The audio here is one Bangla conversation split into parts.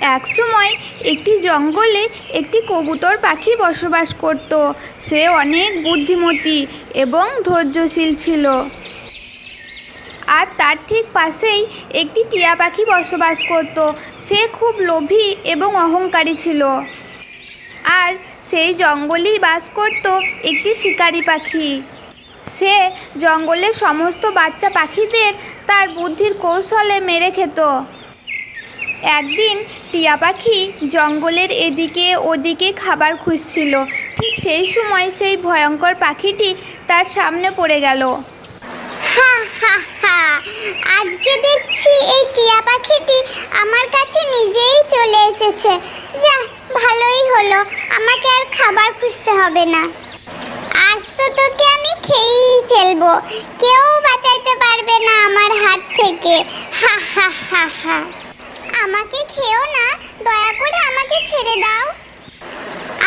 এক সময় একটি জঙ্গলে একটি কবুতর পাখি বসবাস করত। সে অনেক বুদ্ধিমতী এবং ধৈর্যশীল ছিল। আর তার ঠিক পাশেই একটি টিয়া পাখি বসবাস করত। সে খুব লোভী এবং অহংকারী ছিল। আর সেই জঙ্গলেই বাস করত একটি শিকারি পাখি। সে জঙ্গলের সমস্ত বাচ্চা পাখিদের তার বুদ্ধির কৌশলে মেরে খেত। একদিন টিয়া পাখি জঙ্গলের এদিকে ওদিকে খাবার খুঁজছিল। ঠিক সেই সময় সেই ভয়ঙ্কর পাখিটি তার সামনে পড়ে গেল। আজকে দেখছি এই টিয়া পাখিটি আমার কাছে নিজেই চলে এসেছে। যা, ভালোই হলো, আমাকে আর খাবার খুঁজতে হবে না। আজ তো তোকে আমি খেয়েই ফেলব, কেউ বাঁচাইতে পারবে না আমার হাত থেকে। হা হা হা হা। আমাকে খেও না দয়া করে আমাকে ছেড়ে দাও।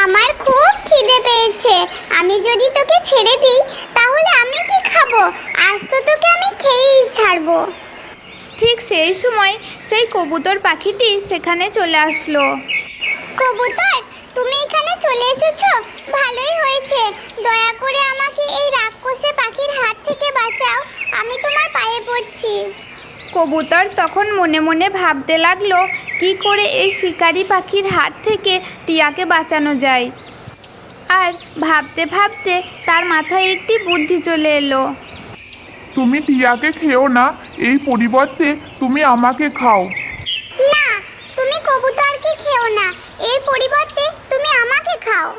আমার খুব খিদে পেয়েছে। আমি যদি তোকে ছেড়ে দিই তাহলে আমি কি খাব? আজ তো তোকে আমি খেয়েই ছাড়বো। ঠিক সেই সময় সেই কবুতর পাখিটি সেখানে চলে আসলো। কবুতর তুমি এখানে চলে এসেছ? ভালোই হয়েছে। দয়া করে আমাকে এই রাক্ষসে পাখির হাত থেকে বাঁচাও। আমি তোমার পায়ে পড়ছি। কবুতর তখন মনে মনে ভাবতে লাগল কি করে এই শিকারি পাখির হাত থেকে টিয়াকে বাঁচানো যায়? আর ভাবতে ভাবতে তার মাথায় একটি বুদ্ধি চলে এলো। তুমি টিয়াকে খেও না এই পরিবর্তে তুমি আমাকে খাও। না তুমি কবুতরকে খেও না এর পরিবর্তে তুমি আমাকে খাও।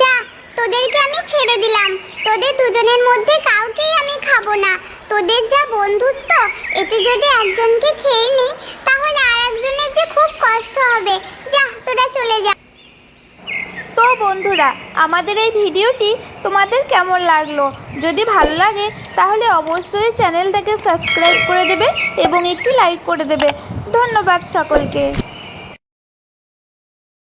যা তোদেরকে আমি ছেড়ে দিলাম। তোদের দুজনের মধ্যে কাউকেই আমি খাব না। তোদের যা বন্ধুত্ব এতে যদি একজনকে খেয়ে নিই তাহলে আর একজনের যে খুব কষ্ট হবে যা তোরা চলে যা তো বন্ধুরা, আমাদের এই ভিডিওটি তোমাদের কেমন লাগল? যদি ভালো লাগে, তাহলে অবশ্যই চ্যানেলটাকে সাবস্ক্রাইব করে দেবে এবং একটি লাইক করে দেবে। ধন্যবাদ সকলকে।